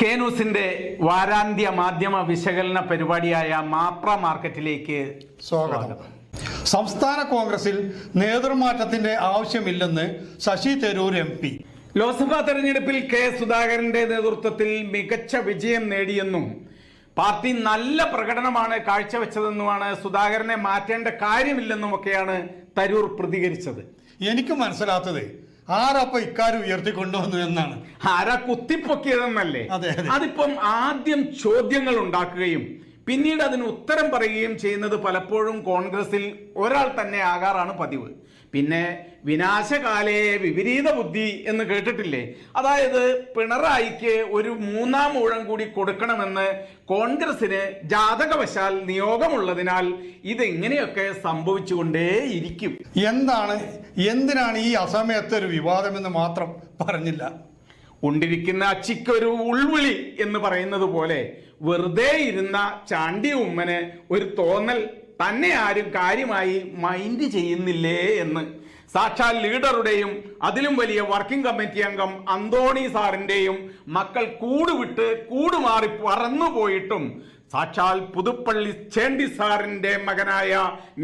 K ന്യൂസിന്റെ വാരാന്ത്യ മാധ്യമ വിശകലന പരിപാടിയായ മാപ്ര മാർക്കറ്റിലേക്ക് സ്വാഗതം. സംസ്ഥാന കോൺഗ്രസിൽ നേതൃമാറ്റത്തിന്റെ ആവശ്യമില്ലെന്ന് ശശി തരൂർ എം പി. ലോക്സഭാ തെരഞ്ഞെടുപ്പിൽ കെ സുധാകരന്റെ നേതൃത്വത്തിൽ മികച്ച വിജയം നേടിയെന്നും പാർട്ടി നല്ല പ്രകടനമാണ് കാഴ്ചവെച്ചതെന്നുമാണ് സുധാകരനെ മാറ്റേണ്ട കാര്യമില്ലെന്നും ഒക്കെയാണ് തരൂർ പ്രതികരിച്ചത്. എനിക്ക് മനസ്സിലാത്തത് ആരപ്പ ഇക്കാര്യം ഉയർത്തിക്കൊണ്ടുവന്നു എന്നാണ്? ആരാ കുത്തിപ്പൊക്കിയതെന്നല്ലേ? അതെ, അതെ. അതിപ്പം ആദ്യം ചോദ്യങ്ങൾ ഉണ്ടാക്കുകയും പിന്നീട് അതിന് ഉത്തരം പറയുകയും ചെയ്യുന്നത് പലപ്പോഴും കോൺഗ്രസിൽ ഒരാൾ തന്നെ ആകാറാണ് പതിവ്. പിന്നെ വിനാശകാലേ വിപരീത ബുദ്ധി എന്ന് കേട്ടിട്ടില്ലേ? അതായത് പിണറായിക്ക് ഒരു മൂന്നാം ഊഴം കൂടി കൊടുക്കണമെന്ന് കോൺഗ്രസിന് ജാതകവശാൽ നിയോഗമുള്ളതിനാൽ ഇതെങ്ങനെയൊക്കെ സംഭവിച്ചുകൊണ്ടേയിരിക്കും? എന്താണ്? എന്തിനാണ് ഈ അസമയത്തെ ഒരു വിവാദമെന്ന് മാത്രം പറഞ്ഞില്ല? ഉണ്ടിരിക്കുന്ന അച്ചിക്കൊരു ഉൾവിളി എന്ന് പറയുന്നത് പോലെ വെറുതെ ഇരുന്ന ചാണ്ടി ഉമ്മന് ഒരു തോന്നൽ തന്നെ ആരും കാര്യമായി മൈൻഡ് ചെയ്യുന്നില്ലേ എന്ന്. സാക്ഷാൽ ലീഡറുടെയും അതിലും വലിയ വർക്കിംഗ് കമ്മിറ്റി അംഗം അന്തോണി സാറിന്റെയും മക്കൾ കൂടുവിട്ട് കൂടുമാറി പറന്നുപോയിട്ടും സാക്ഷാൽ പുതുപ്പള്ളി ചേണ്ടി സാറിന്റെ മകനായ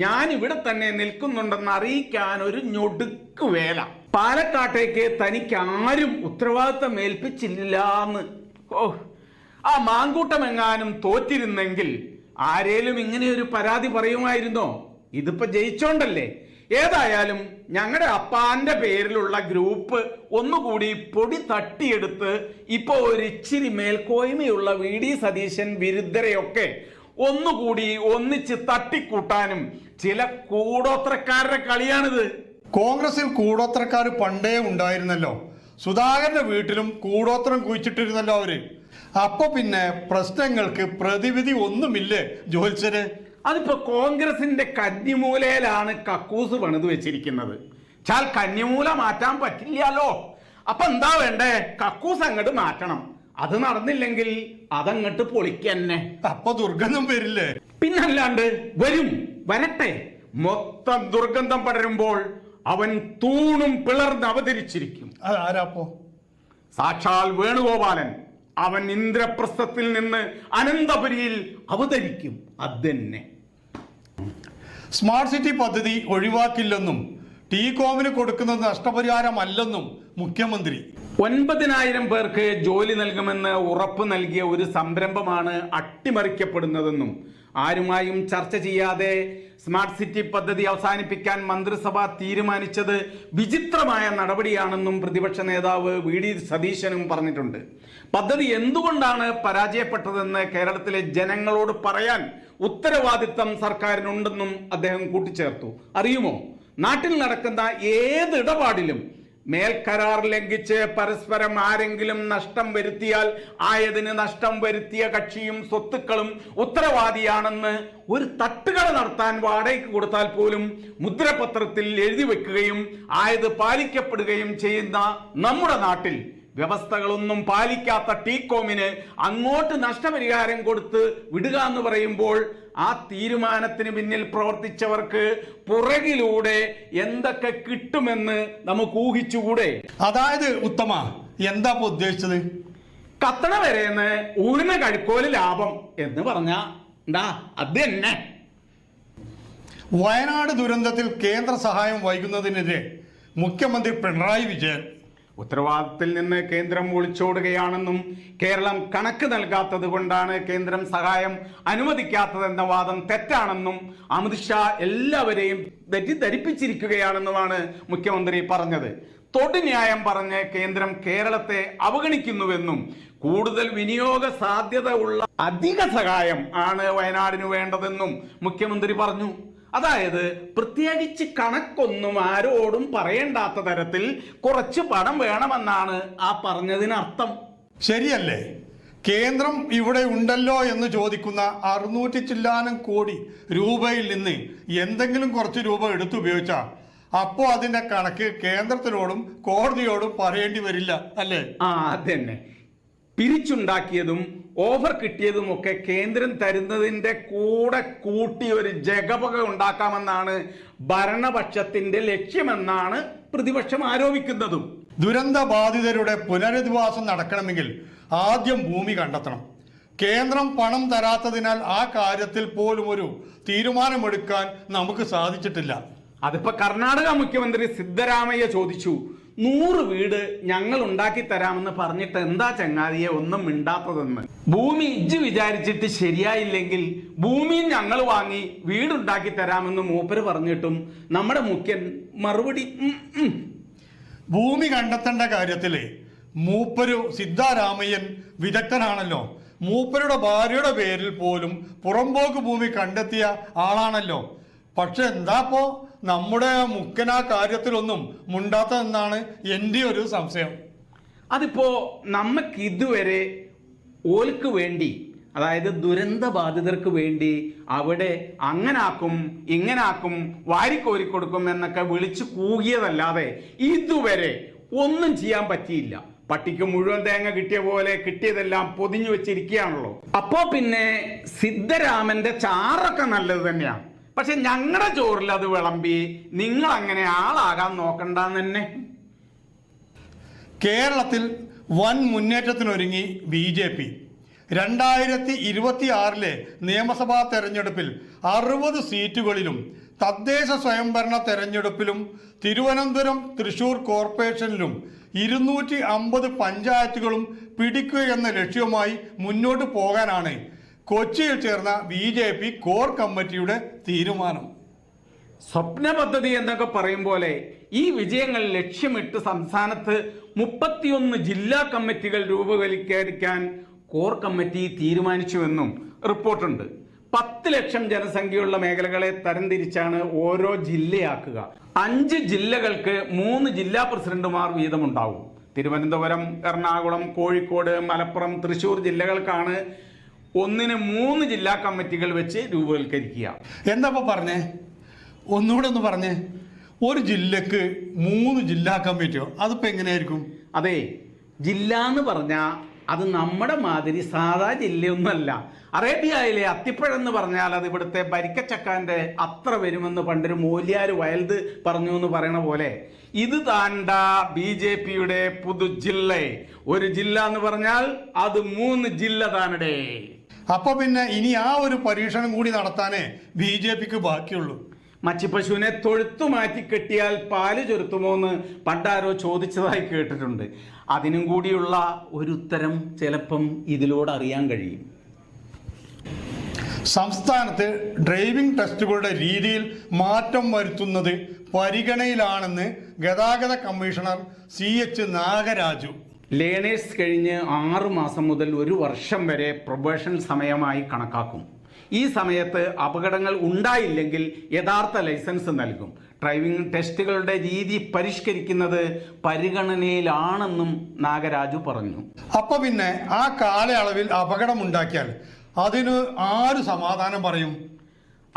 ഞാൻ ഇവിടെ തന്നെ നിൽക്കുന്നുണ്ടെന്ന് അറിയിക്കാൻ ഒരു ഞൊടുക്ക് വേല. പാലക്കാട്ടേക്ക് തനിക്ക് ആരും ഉത്തരവാദിത്തം ഏൽപ്പിച്ചില്ല എന്ന്. ഓ ആ മാങ്കൂട്ടമെങ്ങാനും തോറ്റിരുന്നെങ്കിൽ ആരേലും ഇങ്ങനെ ഒരു പരാതി പറയുമായിരുന്നോ? ഇതിപ്പോ ജയിച്ചോണ്ടല്ലേ? ഏതായാലും ഞങ്ങളുടെ അപ്പാന്റെ പേരിലുള്ള ഗ്രൂപ്പ് ഒന്നുകൂടി പൊടി തട്ടിയെടുത്ത് ഇപ്പോ ഒരു ഇച്ചിരി മേൽക്കോയ്മയുള്ള വി ഡി സതീശൻ വിരുദ്ധരെയൊക്കെ ഒന്നുകൂടി ഒന്നിച്ച് തട്ടിക്കൂട്ടാനും ചില കൂടോത്രക്കാരുടെ കളിയാണിത്. കോൺഗ്രസിൽ കൂടോത്രക്കാർ പണ്ടേ ഉണ്ടായിരുന്നല്ലോ. സുധാകരന്റെ വീട്ടിലും കൂടോത്രം കുഴിച്ചിട്ടിരുന്നല്ലോ അവർ. അപ്പൊ പിന്നെ പ്രശ്നങ്ങൾക്ക് പ്രതിവിധി ഒന്നുമില്ലേ ജോത്സര് അതിപ്പോ കോൺഗ്രസിന്റെ കന്നിമൂലയിലാണ് കക്കൂസ് പണിത് വെച്ചിരിക്കുന്നത്. ചാൽ കന്നിമൂല മാറ്റാൻ പറ്റില്ലല്ലോ. അപ്പൊ എന്താ വേണ്ടേ? കക്കൂസ് അങ്ങോട്ട് മാറ്റണം. അത് നടന്നില്ലെങ്കിൽ അതങ്ങോട്ട് പൊളിക്കന്നെ അപ്പൊ ദുർഗന്ധം വരില്ലേ? പിന്നല്ലാണ്ട് വരും വരട്ടെ. മൊത്തം ദുർഗന്ധം പടരുമ്പോൾ അവൻ തൂണും പിളർന്ന് അവതരിച്ചിരിക്കും. അതാരാപ്പോ സാക്ഷാൽ വേണുഗോപാലൻ. അവൻ ഇന്ദ്രപ്രസ്ഥത്തിൽ നിന്ന് അനന്തപുരിയിൽ അവതരിക്കും അതന്നെ. സ്മാർട്ട് സിറ്റി പദ്ധതി ഒഴിവാക്കില്ലെന്നും ടീകോമിന് കൊടുക്കുന്നത് നഷ്ടപരിഹാരമല്ലെന്നും മുഖ്യമന്ത്രി. ഒൻപതിനായിരം പേർക്ക് ജോലി നൽകുമെന്ന് ഉറപ്പ് നൽകിയ ഒരു സംരംഭമാണ് അട്ടിമറിക്കപ്പെടുന്നതെന്നും ആരുമായും ചർച്ച ചെയ്യാതെ സ്മാർട്ട് സിറ്റി പദ്ധതി അവസാനിപ്പിക്കാൻ മന്ത്രിസഭ തീരുമാനിച്ചത് വിചിത്രമായ നടപടിയാണെന്നും പ്രതിപക്ഷ നേതാവ് വി ഡി സതീശനും പറഞ്ഞിട്ടുണ്ട്. പദ്ധതി എന്തുകൊണ്ടാണ് പരാജയപ്പെട്ടതെന്ന് കേരളത്തിലെ ജനങ്ങളോട് പറയാൻ ഉത്തരവാദിത്തം സർക്കാരിനുണ്ടെന്നും അദ്ദേഹം കൂട്ടിച്ചേർത്തു. അറിയുമോ? നാട്ടിൽ നടക്കുന്ന ഏത് ഇടപാടിലും മേൽക്കരാർ ലംഘിച്ച് പരസ്പരം ആരെങ്കിലും നഷ്ടം വരുത്തിയാൽ ആയതിന് നഷ്ടം വരുത്തിയ കക്ഷിയും സ്വത്തുക്കളും ഉത്തരവാദിയാണെന്ന് ഒരു തട്ടുകട നടത്താൻ വാടകയ്ക്ക് കൊടുത്താൽ പോലും മുദ്രപത്രത്തിൽ എഴുതി വെക്കുകയും ആയത് പാലിക്കപ്പെടുകയും ചെയ്യുന്ന നമ്മുടെ നാട്ടിൽ വ്യവസ്ഥകളൊന്നും പാലിക്കാത്ത ടീകോമിന് അങ്ങോട്ട് നഷ്ടപരിഹാരം കൊടുത്ത് വിടുക എന്ന് പറയുമ്പോൾ ആ തീരുമാനത്തിന് പിന്നിൽ പ്രവർത്തിച്ചവർക്ക് പുറകിലൂടെ എന്തൊക്കെ കിട്ടുമെന്ന് നമുക്ക് ഊഹിച്ചുകൂടെ? അതായത് ഉത്തമ എന്താ ഉദ്ദേശിച്ചത്? കത്തണ വരെയെന്ന് ഊരിന കഴിക്കോൽ ലാഭം എന്ന് പറഞ്ഞ എന്താ അത് തന്നെ. വയനാട് ദുരന്തത്തിൽ കേന്ദ്ര സഹായം വൈകുന്നതിനെതിരെ മുഖ്യമന്ത്രി പിണറായി വിജയൻ ഉത്തരവാദിത്തത്തിൽ നിന്ന് കേന്ദ്രം ഒളിച്ചോടുകയാണെന്നും കേരളം കണക്ക് നൽകാത്തത് കൊണ്ടാണ് കേന്ദ്രം സഹായം അനുവദിക്കാത്തതെന്ന വാദം തെറ്റാണെന്നും അമിത്ഷാ എല്ലാവരെയും തെറ്റിദ്ധരിപ്പിച്ചിരിക്കുകയാണെന്നുമാണ് മുഖ്യമന്ത്രി പറഞ്ഞത്. തൊടുന്യായം പറഞ്ഞ് കേന്ദ്രം കേരളത്തെ അവഗണിക്കുന്നുവെന്നും കൂടുതൽ വിനിയോഗ സാധ്യത ഉള്ള അധിക സഹായം ആണ് വയനാടിന് വേണ്ടതെന്നും മുഖ്യമന്ത്രി പറഞ്ഞു. അതായത് പ്രത്യേകിച്ച് കണക്കൊന്നും ആരോടും പറയേണ്ടാത്ത തരത്തിൽ കുറച്ച് പണം വേണമെന്നാണ് ആ പറഞ്ഞതിനർത്ഥം. ശരിയല്ലേ? കേന്ദ്രം ഇവിടെ ഉണ്ടല്ലോ എന്ന് ചോദിക്കുന്ന അറുന്നൂറ്റി ചില്ലാനം കോടി രൂപയിൽ നിന്ന് എന്തെങ്കിലും കുറച്ച് രൂപ എടുത്തു എടുത്തുപയോഗിച്ചാ അപ്പോ അതിന്റെ കണക്ക് കേന്ദ്രത്തിനോടും കോടതിയോടും പറയേണ്ടി വരില്ല അല്ലേ? ആ അതന്നെ. പിരിച്ചുണ്ടാക്കിയതും ഓഫർ കിട്ടിയതുമൊക്കെ കേന്ദ്രം തരുന്നതിന്റെ കൂടെ കൂട്ടി ഒരു ജഗപക ഉണ്ടാക്കാമെന്നാണ് ഭരണപക്ഷത്തിന്റെ ലക്ഷ്യമെന്നാണ് പ്രതിപക്ഷം ആരോപിക്കുന്നതും. ദുരന്ത ബാധിതരുടെ പുനരധിവാസം നടക്കണമെങ്കിൽ ആദ്യം ഭൂമി കണ്ടെത്തണം. കേന്ദ്രം പണം തരാത്തതിനാൽ ആ കാര്യത്തിൽ പോലും ഒരു തീരുമാനമെടുക്കാൻ നമുക്ക് സാധിച്ചിട്ടില്ല. അതിപ്പോ കർണാടക മുഖ്യമന്ത്രി സിദ്ധരാമയ്യ ചോദിച്ചു നൂറ് വീട് ഞങ്ങൾ ഉണ്ടാക്കി തരാമെന്ന് പറഞ്ഞിട്ട് എന്താ ചങ്ങാതിയെ ഒന്നും മിണ്ടാത്തതെന്ന്? ഭൂമി ഇജ്ജ് വിചാരിച്ചിട്ട് ശരിയായില്ലെങ്കിൽ ഭൂമി ഞങ്ങൾ വാങ്ങി വീടുണ്ടാക്കി തരാമെന്ന് മൂപ്പര് പറഞ്ഞിട്ടും നമ്മുടെ മുഖ്യൻ മറുപടി. ഭൂമി കണ്ടെത്തേണ്ട കാര്യത്തിൽ മൂപ്പരു സിദ്ധാരാമയ്യൻ വിദഗ്ധനാണല്ലോ. മൂപ്പരുടെ ഭാര്യയുടെ പേരിൽ പോലും പുറമ്പോക്ക് ഭൂമി കണ്ടെത്തിയ ആളാണല്ലോ. പക്ഷെ എന്താപ്പോ നമ്മുടെ മുക്കന കാര്യത്തിലൊന്നും മുണ്ടാത്തതെന്നാണ് എന്റെ ഒരു സംശയം. അതിപ്പോ നമുക്ക് ഇതുവരെ ഓൽക്ക് വേണ്ടി അതായത് ദുരന്ത ബാധിതർക്ക് വേണ്ടി അവിടെ അങ്ങനാക്കും ഇങ്ങനാക്കും വാരിക്കോരി കൊടുക്കും എന്നൊക്കെ വിളിച്ചു കൂകിയതല്ലാതെ ഇതുവരെ ഒന്നും ചെയ്യാൻ പറ്റിയില്ല. പട്ടിക്ക് മുഴുവൻ തേങ്ങ കിട്ടിയ പോലെ കിട്ടിയതെല്ലാം പൊതിഞ്ഞു വെച്ചിരിക്കുകയാണല്ലോ. അപ്പോ പിന്നെ സിദ്ധരാമന്റെ ചാറൊക്കെ നല്ലത് തന്നെയാണ്. പക്ഷെ ഞങ്ങളുടെ ചോറിൽ അത് വിളമ്പി നിങ്ങൾ അങ്ങനെ ആളാകാൻ നോക്കണ്ട തന്നെ കേരളത്തിൽ വൻ മുന്നേറ്റത്തിനൊരുങ്ങി ബി ജെ പി. രണ്ടായിരത്തി ഇരുപത്തി ആറിലെ നിയമസഭാ തെരഞ്ഞെടുപ്പിൽ അറുപത് സീറ്റുകളിലും തദ്ദേശ സ്വയംഭരണ തെരഞ്ഞെടുപ്പിലും തിരുവനന്തപുരം തൃശൂർ കോർപ്പറേഷനിലും ഇരുന്നൂറ്റി അമ്പത് പഞ്ചായത്തുകളും പിടിക്കുക എന്ന ലക്ഷ്യവുമായി മുന്നോട്ട് പോകാനാണ് കൊച്ചിയിൽ ചേർന്ന ബി ജെ പി കോർ കമ്മിറ്റിയുടെ തീരുമാനം. സ്വപ്ന പദ്ധതി എന്നൊക്കെ പറയും പോലെ ഈ വിജയങ്ങൾ ലക്ഷ്യമിട്ട് സംസ്ഥാനത്ത് മുപ്പത്തിയൊന്ന് ജില്ലാ കമ്മിറ്റികൾ രൂപവൽക്കരിക്കാൻ കോർ കമ്മിറ്റി തീരുമാനിച്ചുവെന്നും റിപ്പോർട്ടുണ്ട്. പത്ത് ലക്ഷം ജനസംഖ്യയുള്ള മേഖലകളെ തരംതിരിച്ചാണ് ഓരോ ജില്ലയാക്കുക. അഞ്ച് ജില്ലകൾക്ക് മൂന്ന് ജില്ലാ പ്രസിഡന്റുമാർ വീതമുണ്ടാവും. തിരുവനന്തപുരം എറണാകുളം കോഴിക്കോട് മലപ്പുറം തൃശൂർ ജില്ലകൾക്കാണ് ഒന്നിന് മൂന്ന് ജില്ലാ കമ്മിറ്റികൾ വെച്ച് രൂപവൽക്കരിക്കുക. എന്താ പറഞ്ഞേ? ഒന്നുകൂടെ ഒന്ന് പറഞ്ഞേ. ഒരു ജില്ലക്ക് മൂന്ന് ജില്ലാ കമ്മിറ്റിയോ? അതിപ്പോ എങ്ങനെയായിരിക്കും? അതെ ജില്ല എന്ന് പറഞ്ഞാൽ അത് നമ്മുടെ മാതിരി സാധാ ജില്ലയൊന്നുമല്ല. അറേബ്യയിലെ അത്തിപ്പഴം എന്ന് പറഞ്ഞാൽ അത് ഇവിടുത്തെ ഭരിക്കച്ചക്കാന്റെ അത്ര വരുമെന്ന് പണ്ടൊരു മൂല്യാര് വയൽത് പറഞ്ഞു എന്ന് പറയണ പോലെ. ഇത് താണ്ട ബി ജെ പിയുടെ പുതു ജില്ല ഒരു ജില്ല എന്ന് പറഞ്ഞാൽ അത് മൂന്ന് ജില്ല താനടേ. അപ്പൊ പിന്നെ ഇനി ആ ഒരു പരീക്ഷണം കൂടി നടത്താനേ ബി ജെ പിക്ക് ബാക്കിയുള്ളൂ. മച്ചിപ്പശുവിനെ തൊഴുത്തു മാറ്റി കെട്ടിയാൽ പാൽ ചൊരുത്തുമോ എന്ന് പണ്ടാരോ ചോദിച്ചതായി കേട്ടിട്ടുണ്ട്. അതിനും കൂടിയുള്ള ഒരു ഉത്തരം ചിലപ്പം ഇതിലൂടെ അറിയാൻ കഴിയും. സംസ്ഥാനത്ത് ഡ്രൈവിംഗ് ടെസ്റ്റുകളുടെ രീതിയിൽ മാറ്റം വരുത്തുന്നത് പരിഗണയിലാണെന്ന് ഗതാഗത commissioner C H Nagaraju learners കഴിഞ്ഞ് ആറു മാസം മുതൽ ഒരു വർഷം വരെ പ്രൊബേഷൻ സമയമായി കണക്കാക്കും. ഈ സമയത്ത് അപകടങ്ങൾ ഉണ്ടായില്ലെങ്കിൽ യഥാർത്ഥ ലൈസൻസ് നൽകും. ഡ്രൈവിംഗ് ടെസ്റ്റുകളുടെ രീതി പരിഷ്കരിക്കുന്നത് പരിഗണനയിലാണെന്നും നാഗരാജു പറഞ്ഞു. അപ്പൊ പിന്നെ ആ കാലയളവിൽ അപകടമുണ്ടാക്കിയാൽ അതിന് ആര് സമാധാനം പറയും?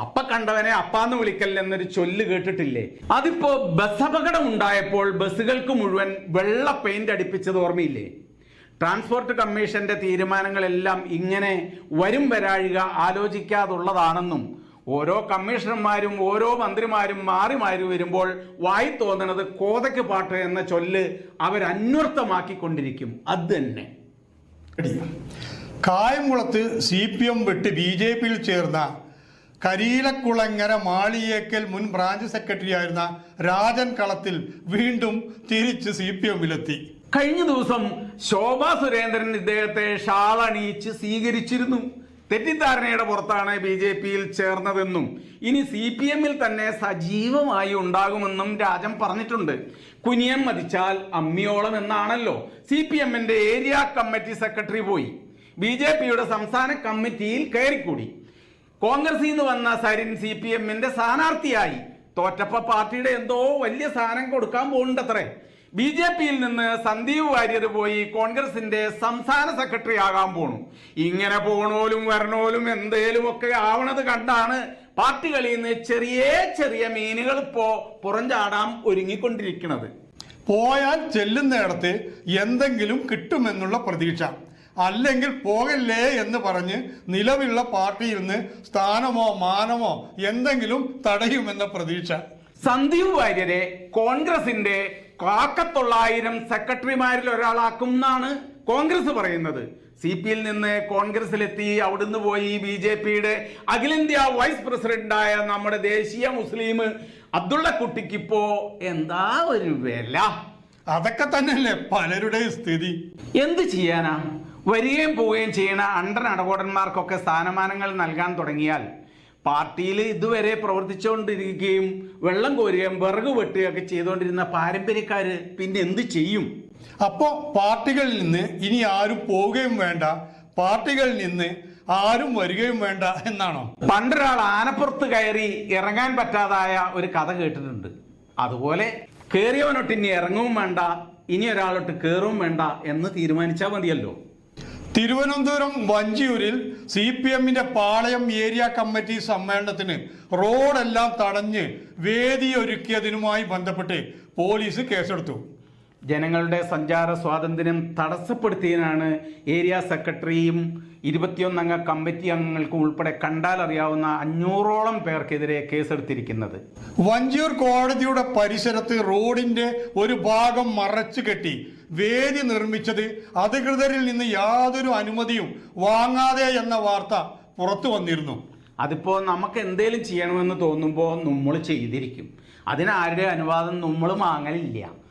അപ്പ കണ്ടവനെ അപ്പാന്ന് വിളിക്കൽ എന്നൊരു ചൊല്ല് കേട്ടിട്ടില്ലേ? അതിപ്പോ ബസ് അപകടം ഉണ്ടായപ്പോൾ ബസ്സുകൾക്ക് മുഴുവൻ വെള്ള പെയിന്റ് അടിപ്പിച്ചത് ഓർമ്മയില്ലേ? ട്രാൻസ്പോർട്ട് കമ്മീഷന്റെ തീരുമാനങ്ങളെല്ലാം ഇങ്ങനെ വരും വരാഴിക ആലോചിക്കാതുള്ളതാണെന്നും ഓരോ കമ്മീഷണർമാരും ഓരോ മന്ത്രിമാരും മാറി മാറി വരുമ്പോൾ വായി തോന്നണത് കോതയ്ക്ക് പാട്ട് എന്ന ചൊല്ല് അവരന്വർത്ഥമാക്കിക്കൊണ്ടിരിക്കും. അത് തന്നെ. കായംകുളത്ത് സി പി എം വിട്ട് ബി ജെ പിയിൽ ചേർന്ന കരിയിലക്കുളങ്ങര മാളിയേക്കൽ മുൻ ബ്രാഞ്ച് സെക്രട്ടറി ആയിരുന്ന രാജൻ കളത്തിൽ വീണ്ടും തിരിച്ച് സി പി എമ്മിലെത്തി. കഴിഞ്ഞ ദിവസം ശോഭാ സുരേന്ദ്രൻ ഇദ്ദേഹത്തെ ഷാളണിയിച്ച് സ്വീകരിച്ചിരുന്നു. തെറ്റിദ്ധാരണയുടെ പുറത്താണ് ബി ജെ പിയിൽ ചേർന്നതെന്നും ഇനി സി പി എമ്മിൽ തന്നെ സജീവമായി ഉണ്ടാകുമെന്നും രാജൻ പറഞ്ഞിട്ടുണ്ട്. കുനിയൻ മതിച്ചാൽ അമ്മിയോളം എന്നാണല്ലോ. സി പി എമ്മിന്റെ ഏരിയ കമ്മിറ്റി സെക്രട്ടറി പോയി. ബി ജെ പിയുടെ സംസ്ഥാന കമ്മിറ്റിയിൽ കയറിക്കൂടി. കോൺഗ്രസിൽ നിന്ന് വന്ന സരിൻ സി പി എമ്മിന്റെ സ്ഥാനാർത്ഥിയായി. തോറ്റപ്പ പാർട്ടിയുടെ എന്തോ വലിയ സ്ഥാനം കൊടുക്കാൻ പോകുന്നുണ്ടത്രേ. ബി ജെ പിയിൽ നിന്ന് സന്ദീപ് വാര്യർ പോയി കോൺഗ്രസിന്റെ സംസ്ഥാന സെക്രട്ടറി ആകാൻ പോണു. ഇങ്ങനെ പോണോലും വരണോലും എന്തേലും ഒക്കെ ആവണത് കണ്ടാണ് പാർട്ടികളിൽ നിന്ന് ചെറിയ ചെറിയ മീനുകൾ ഇപ്പോ പുറഞ്ചാടാൻ ഒരുങ്ങിക്കൊണ്ടിരിക്കുന്നത് പോയാൽ ചെല്ലുന്നിടത്ത് എന്തെങ്കിലും കിട്ടുമെന്നുള്ള പ്രതീക്ഷ. അല്ലെങ്കിൽ പോകല്ലേ എന്ന് പറഞ്ഞ് നിലവിലുള്ള പാർട്ടിയിൽ നിന്ന് സ്ഥാനമോ മാനമോ എന്തെങ്കിലും തടയുമെന്ന പ്രതീക്ഷ. സന്ദീപ് വാര്യരെ കോൺഗ്രസിന്റെ കാക്കത്തൊള്ളായിരം സെക്രട്ടറിമാരിൽ ഒരാളാക്കും എന്നാണ് കോൺഗ്രസ് പറയുന്നത്. സി പിയിൽ നിന്ന് കോൺഗ്രസിലെത്തി അവിടുന്ന് പോയി ബി ജെ പിയുടെ അഖിലേന്ത്യാ വൈസ് പ്രസിഡന്റായ നമ്മുടെ ദേശീയ മുസ്ലിം അബ്ദുള്ള കുട്ടിക്കിപ്പോ എന്താ ഒരു വില? അതൊക്കെ തന്നെയല്ലേ പലരുടെയും സ്ഥിതി. എന്ത് ചെയ്യാനാ വരികയും പോവുകയും ചെയ്യുന്ന അണ്ടർ അടകോടന്മാർക്കൊക്കെ സ്ഥാനമാനങ്ങൾ നൽകാൻ തുടങ്ങിയാൽ പാർട്ടിയിൽ ഇതുവരെ പ്രവർത്തിച്ചുകൊണ്ടിരിക്കുകയും വെള്ളം കോരുകയും വിറക് വെട്ടുകയൊക്കെ ചെയ്തുകൊണ്ടിരുന്ന പാരമ്പര്യക്കാര് പിന്നെ എന്ത് ചെയ്യും? അപ്പോ പാർട്ടികളിൽ നിന്ന് ഇനി ആരും പോവുകയും വേണ്ട പാർട്ടികളിൽ നിന്ന് ആരും വരികയും വേണ്ട എന്നാണോ? പണ്ടൊരാൾ ആനപ്പുറത്ത് കയറി ഇറങ്ങാൻ പറ്റാതായ ഒരു കഥ കേട്ടിട്ടുണ്ട്. അതുപോലെ കയറിയവനൊട്ട് ഇനി ഇറങ്ങും വേണ്ട ഇനി ഒരാളൊട്ട് കയറും വേണ്ട എന്ന് തീരുമാനിച്ചാൽ മതിയല്ലോ. തിരുവനന്തപുരം വഞ്ചിയൂരിൽ സി പി എമ്മിന്റെ പാളയം ഏരിയ കമ്മിറ്റി സമ്മേളനത്തിന് റോഡെല്ലാം തടഞ്ഞ് വേദി ഒരുക്കിയതിനുമായി ബന്ധപ്പെട്ട് പോലീസ് കേസെടുത്തു. ജനങ്ങളുടെ സഞ്ചാര സ്വാതന്ത്ര്യം തടസ്സപ്പെടുത്തിയതിനാണ് ഏരിയ സെക്രട്ടറിയും ഇരുപത്തിയൊന്നംഗ കമ്മിറ്റി അംഗങ്ങൾക്കും ഉൾപ്പെടെ കണ്ടാലറിയാവുന്ന അഞ്ഞൂറോളം പേർക്കെതിരെ കേസെടുത്തിരിക്കുന്നത്. വഞ്ചിയൂർ കോടതിയുടെ പരിസരത്ത് റോഡിന്റെ ഒരു ഭാഗം മറച്ചു കെട്ടി വേദി നിർമ്മിച്ചത് അധികൃതരിൽ നിന്ന് യാതൊരു അനുമതിയും വാങ്ങാതെ എന്ന വാർത്ത പുറത്തു വന്നിരുന്നു. അതിപ്പോ നമുക്ക് എന്തേലും ചെയ്യണമെന്ന് തോന്നുമ്പോൾ നമ്മൾ ചെയ്തിരിക്കും. അതിനാരുടെ അനുവാദം നമ്മൾ വാങ്ങലില്ല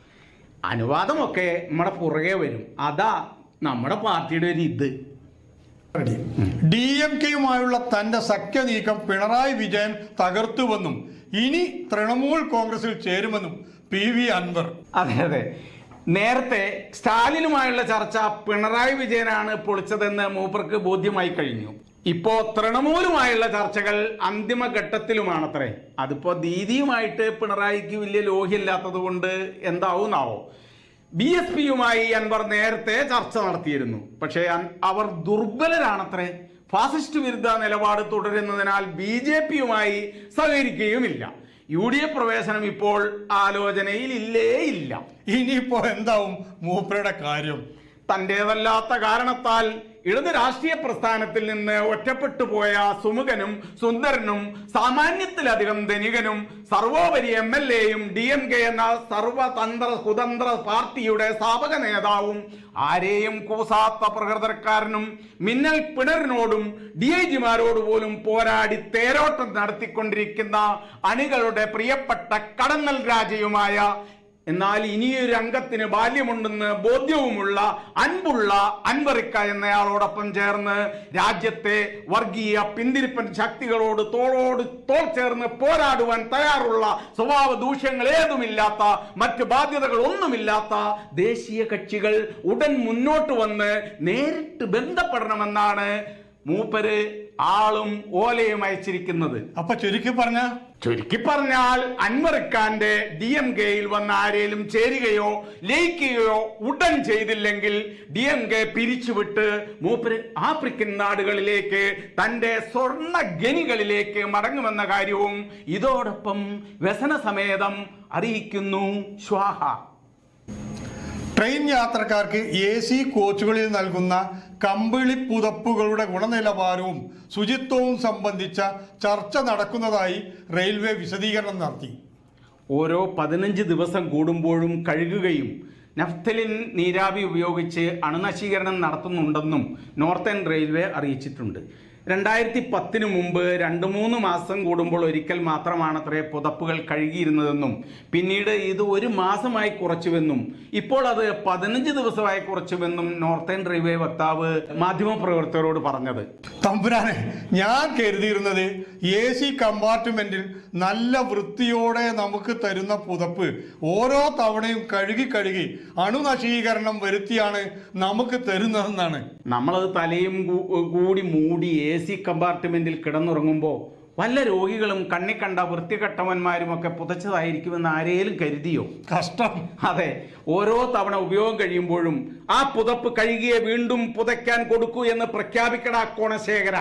അനുവാദമൊക്കെ നമ്മുടെ പുറകെ വരും. അതാ നമ്മുടെ പാർട്ടിയുടെ ഒരു ഇത്. ഡി എം കെയുമായുള്ള തന്റെ സഖ്യ നീക്കം പിണറായി വിജയൻ തകർത്തുവെന്നും ഇനി തൃണമൂൽ കോൺഗ്രസിൽ ചേരുമെന്നും പി വി അൻവർ. അതെ അതെ. നേരത്തെ സ്റ്റാലിനുമായുള്ള ചർച്ച പിണറായി വിജയനാണ് പൊളിച്ചതെന്ന് മൂപ്പർക്ക് ബോധ്യമായി കഴിഞ്ഞു. ഇപ്പോ തൃണമൂലുമായുള്ള ചർച്ചകൾ അന്തിമ ഘട്ടത്തിലുമാണത്രേ. അതിപ്പോ ദീദിയുമായിട്ട് പിണറായിക്ക് വലിയ ലോഹ്യമില്ലാത്തത് കൊണ്ട് എന്താവുന്നാവോ. ബി എസ് പിയുമായി അൻവർ നേരത്തെ ചർച്ച നടത്തിയിരുന്നു. പക്ഷേ അവർ ദുർബലരാണത്രേ. ഫാസിസ്റ്റ് വിരുദ്ധ നിലപാട് തുടരുന്നതിനാൽ ബി ജെ പിയുമായി സഹകരിക്കുകയുമില്ല. യു ഡി എഫ് പ്രവേശനം ഇപ്പോൾ ആലോചനയിൽ ഇല്ലേ ഇല്ല ഇനിയിപ്പോ എന്താവും മൂപ്പരുടെ കാര്യം? തന്റേതല്ലാത്ത കാരണത്താൽ ഇടത് രാഷ്ട്രീയ പ്രസ്ഥാനത്തിൽ നിന്ന് ഒറ്റപ്പെട്ടു പോയ സുമുഖനും സുന്ദരനും സാമാന്യത്തിലധികം ധനികനും സർവോപരി എം എൽ എയും ഡി എം കെ എന്ന സർവതന്ത്ര സ്വതന്ത്ര പാർട്ടിയുടെ സ്ഥാപക നേതാവും ആരെയും കൂസാത്ത പ്രകൃതക്കാരനും മിന്നൽ പിണറിനോടും ഡി ഐ ജിമാരോട് പോലും പോരാടി തേരോട്ടം നടത്തിക്കൊണ്ടിരിക്കുന്ന അണികളുടെ പ്രിയപ്പെട്ട കടന്നൽ രാജയുമായ എന്നാൽ ഇനിയൊരു അംഗത്തിന് ബാല്യമുണ്ടെന്ന് ബോധ്യവുമുള്ള അൻപുള്ള അൻവറിക്ക എന്നയാളോടൊപ്പം ചേർന്ന് രാജ്യത്തെ വർഗീയ പിന്തിരിപ്പൻ ശക്തികളോട് തോളോട് തോൾ ചേർന്ന് പോരാടുവാൻ തയ്യാറുള്ള സ്വഭാവ ദൂഷ്യങ്ങൾ ഏതുമില്ലാത്ത മറ്റ് ബാധ്യതകൾ ഒന്നുമില്ലാത്ത ദേശീയ കക്ഷികൾ ഉടൻ മുന്നോട്ട് വന്ന് നേരിട്ട് ബന്ധപ്പെടണമെന്നാണ് മൂപ്പര് ആളും ഓലയും അയച്ചിരിക്കുന്നത്. അപ്പൊ ചുരുക്കി പറഞ്ഞ? ചുരുക്കി പറഞ്ഞാൽ അൻവറിക്കാന്റെ ഡി എം കെയിൽ വന്ന ആരേലും ചേരുകയോ ലയിക്കുകയോ ഉടൻ ചെയ്തില്ലെങ്കിൽ ഡി എം കെ പിരിച്ചുവിട്ട് മൂപ്പര് ആഫ്രിക്കൻ നാടുകളിലേക്ക് തന്റെ സ്വർണ ഗനികളിലേക്ക് മടങ്ങുമെന്ന കാര്യവും ഇതോടൊപ്പം വ്യസന സമേതം അറിയിക്കുന്നു. ശ്വാഹ. ട്രെയിൻ യാത്രക്കാർക്ക് എ സി കോച്ചുകളിൽ നൽകുന്ന കമ്പിളി പുതപ്പുകളുടെ ഗുണനിലവാരവും ശുചിത്വവും സംബന്ധിച്ച ചർച്ച നടക്കുന്നതായി റെയിൽവേ വിശദീകരണം നടത്തി. ഓരോ പതിനഞ്ച് ദിവസം കൂടുമ്പോഴും കഴുകുകയും നഫ്തലിൻ നീരാവി ഉപയോഗിച്ച് അണുനശീകരണം നടത്തുന്നുണ്ടെന്നും നോർത്തേൺ റെയിൽവേ അറിയിച്ചിട്ടുണ്ട്. രണ്ടായിരത്തി പത്തിന് മുമ്പ് രണ്ട് മൂന്ന് മാസം കൂടുമ്പോൾ ഒരിക്കൽ മാത്രമാണ് അത്രേ പുതപ്പുകൾ കഴുകിയിരുന്നതെന്നും പിന്നീട് ഇത് ഒരു മാസമായി കുറച്ചുവെന്നും ഇപ്പോൾ അത് പതിനഞ്ച് ദിവസമായി കുറച്ചുവെന്നും നോർത്തേൺ റെയിൽവേ വക്താവ് മാധ്യമപ്രവർത്തകരോട് പറഞ്ഞത്. തമ്പുരാനെ ഞാൻ കരുതിയിരുന്നത് എ സി കമ്പാർട്ട്മെന്റിൽ നല്ല വൃത്തിയോടെ നമുക്ക് തരുന്ന പുതപ്പ് ഓരോ തവണയും കഴുകി കഴുകി അണുനശീകരണം വരുത്തിയാണ് നമുക്ക് തരുന്നതെന്നാണ്. നമ്മളത് തലയും കൂടി മൂടി എ സി കമ്പാർട്ട്മെന്റിൽ കിടന്നുറങ്ങുമ്പോൾ വല്ല രോഗികളും കണ്ണി കണ്ട വൃത്തികെട്ടവന്മാരും ഒക്കെ പുതച്ചതായിരിക്കുമെന്ന് ആരേലും കരുതിയോ? കഷ്ടം. അതെ. ഓരോ തവണ ഉപയോഗം കഴിയുമ്പോഴും ആ പുതപ്പ് കഴുകിയെ വീണ്ടും പുതയ്ക്കാൻ കൊടുക്കൂ എന്ന് പ്രഖ്യാപിക്കടാ കോണശേഖര.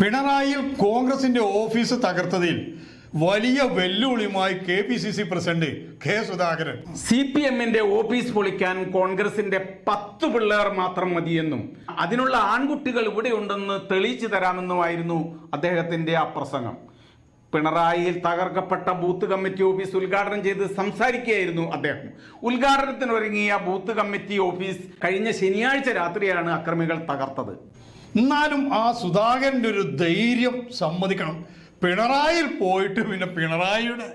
പിണറായിയിൽ കോൺഗ്രസിന്റെ ഓഫീസ് തകർത്തതിൽ വലിയ വെല്ലുവിളിയുമായി K P C C president K Sudhakaran. C P എമ്മിന്റെ ഓഫീസ് പൊളിക്കാൻ കോൺഗ്രസിന്റെ പത്ത് പിള്ളേർ മാത്രം മതിയെന്നും അതിനുള്ള ആൺകുട്ടികൾ ഇവിടെ ഉണ്ടെന്ന് തെളിയിച്ചു തരാമെന്നുമായിരുന്നു അദ്ദേഹത്തിന്റെ ആ പ്രസംഗം പിണറായിയിൽ തകർക്കപ്പെട്ട ബൂത്ത് കമ്മിറ്റി ഓഫീസ് ഉദ്ഘാടനം ചെയ്ത് സംസാരിക്കുകയായിരുന്നു അദ്ദേഹം. ഉദ്ഘാടനത്തിനൊരുങ്ങിയ ബൂത്ത് കമ്മിറ്റി ഓഫീസ് കഴിഞ്ഞ ശനിയാഴ്ച രാത്രിയാണ് അക്രമികൾ തകർത്തത്. എന്നാലും ആ സുധാകരന്റെ ഒരു ധൈര്യം സമ്മതിക്കണം. പിണറായിൽ പോയിട്ട് പിന്നെ പിണറായിയുടെ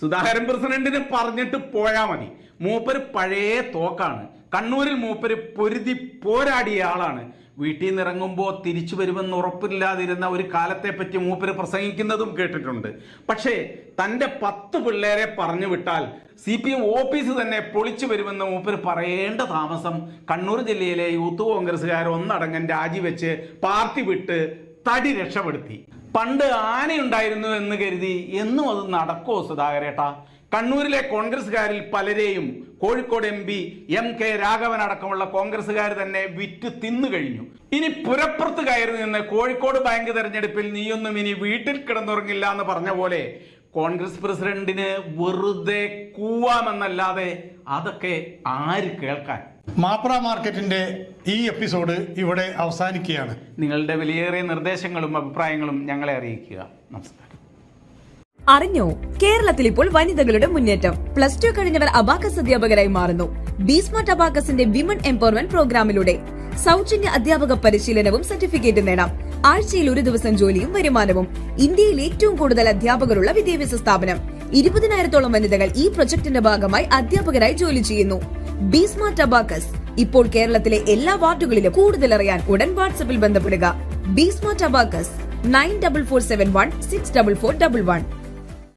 സുധാകരൻ പ്രസിഡന്റിന് പറഞ്ഞിട്ട് പോയാ മതി. മൂപ്പര് പഴയ തോക്കാണ്. കണ്ണൂരിൽ മൂപ്പര് പൊരുതി പോരാടിയ ആളാണ്. വീട്ടിൽ നിന്ന് ഇറങ്ങുമ്പോൾ തിരിച്ചു വരുമെന്ന് ഉറപ്പില്ലാതിരുന്ന ഒരു കാലത്തെ പറ്റി മൂപ്പര് പ്രസംഗിക്കുന്നതും കേട്ടിട്ടുണ്ട്. പക്ഷേ തന്റെ പത്ത് പിള്ളേരെ പറഞ്ഞു വിട്ടാൽ സി പി എം ഓഫീസ് തന്നെ പൊളിച്ചു വരുമെന്ന് മൂപ്പര് പറയേണ്ട താമസം കണ്ണൂർ ജില്ലയിലെ യൂത്ത് കോൺഗ്രസ്സുകാർ ഒന്നടങ്കം രാജിവെച്ച് പാർട്ടി വിട്ട് തടി രക്ഷപ്പെടുത്തി. പണ്ട് ആനയുണ്ടായിരുന്നു എന്ന് കരുതി എന്നും അത് നടക്കോ സുധാകരേട്ടാ? കണ്ണൂരിലെ കോൺഗ്രസ്സുകാരിൽ പലരെയും Kozhikode M P M K Raghavan അടക്കമുള്ള കോൺഗ്രസ്സുകാർ തന്നെ വിറ്റ് തിന്നു കഴിഞ്ഞു. ഇനി പുരപ്പുറത്ത് കയറി നിന്ന് കോഴിക്കോട് ബാങ്ക് തെരഞ്ഞെടുപ്പിൽ നീയൊന്നും ഇനി വീട്ടിൽ കിടന്നുറങ്ങില്ല എന്ന് പറഞ്ഞ പോലെ കോൺഗ്രസ് പ്രസിഡന്റിന് വെറുതെ കൂവാമെന്നല്ലാതെ അതൊക്കെ ആര് കേൾക്കാൻ? മാപ്ര മാർക്കറ്റിന്റെ ഈ എപ്പിസോഡ് ഇവിടെ അവസാനിക്കുകയാണ്. നിങ്ങളുടെ വിലയേറിയ നിർദ്ദേശങ്ങളും അഭിപ്രായങ്ങളും ഞങ്ങളെ അറിയിക്കുക. നമസ്കാരം. അറിഞ്ഞോ? കേരളത്തിൽ ഇപ്പോൾ വനിതകളുടെ മുന്നേറ്റം. പ്ലസ് ടു കഴിഞ്ഞവർ അബാക്കസ് അധ്യാപകരായി മാറുന്നു. ബീസ്മാർട്ട് അബാക്കസിന്റെ വിമൻ എംപവർമെന്റ് പ്രോഗ്രാമിലൂടെ സൗജന്യ അധ്യാപക പരിശീലനവും സർട്ടിഫിക്കറ്റും നേടാം. ആഴ്ചയിൽ ഒരു ദിവസം ജോലിയും വരുമാനവും. ഇന്ത്യയിൽ ഏറ്റവും കൂടുതൽ അധ്യാപകരുള്ള വിദ്യാഭ്യാസ സ്ഥാപനം. ഇരുപതിനായിരത്തോളം വനിതകൾ ഈ പ്രൊജക്ടിന്റെ ഭാഗമായി അധ്യാപകരായി ജോലി ചെയ്യുന്നു. BeSmart abacus. ഇപ്പോൾ കേരളത്തിലെ എല്ലാ വാർഡുകളിലും കൂടുതൽ അറിയാൻ ഉടൻ വാട്സപ്പിൽ ബന്ധപ്പെടുക. Bismi tobaccos nine double four seven one six double four double one.